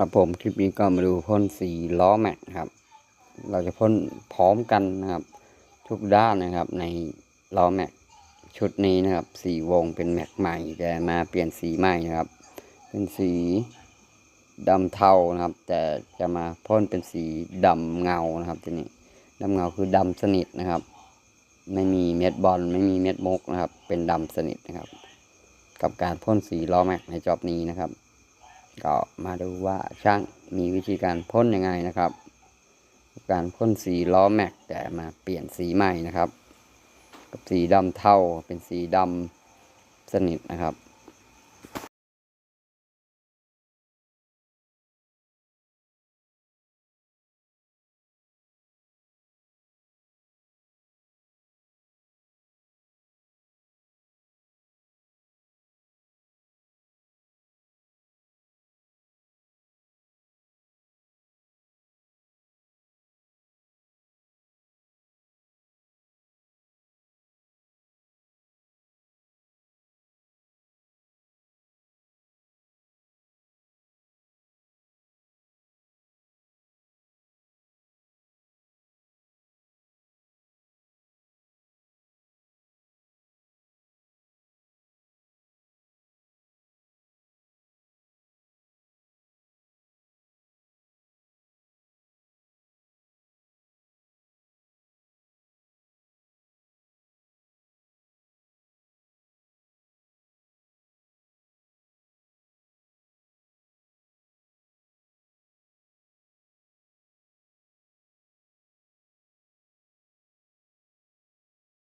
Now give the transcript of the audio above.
ครับผมคลิปนี้ก็มาดูพ่นสีล้อแม็กครับ เราจะพ่นพร้อมกันนะครับ ทุกด้านนะครับในล้อแม็กชุดนี้นะครับสีวงเป็นแม็กใหม่แต่มาเปลี่ยนสีใหม่นะครับ เป็นสีดำเทานะครับ แต่จะมาพ่นเป็นสีดำเงานะครับทีนี้ดำเงาคือดำสนิทนะครับ ไม่มีเม็ดบอลไม่มีเม็ดมกนะครับ เป็นดำสนิทนะครับ กับการพ่นสีล้อแม็กในจอบนี้นะครับ ก็มาดูว่าช่างมีวิธีการพ่นยังไงนะครับ การพ่นสีล้อแม็กแต่มาเปลี่ยนสีใหม่นะครับ กับสีดำเทาเป็นสีดำสนิทนะครับ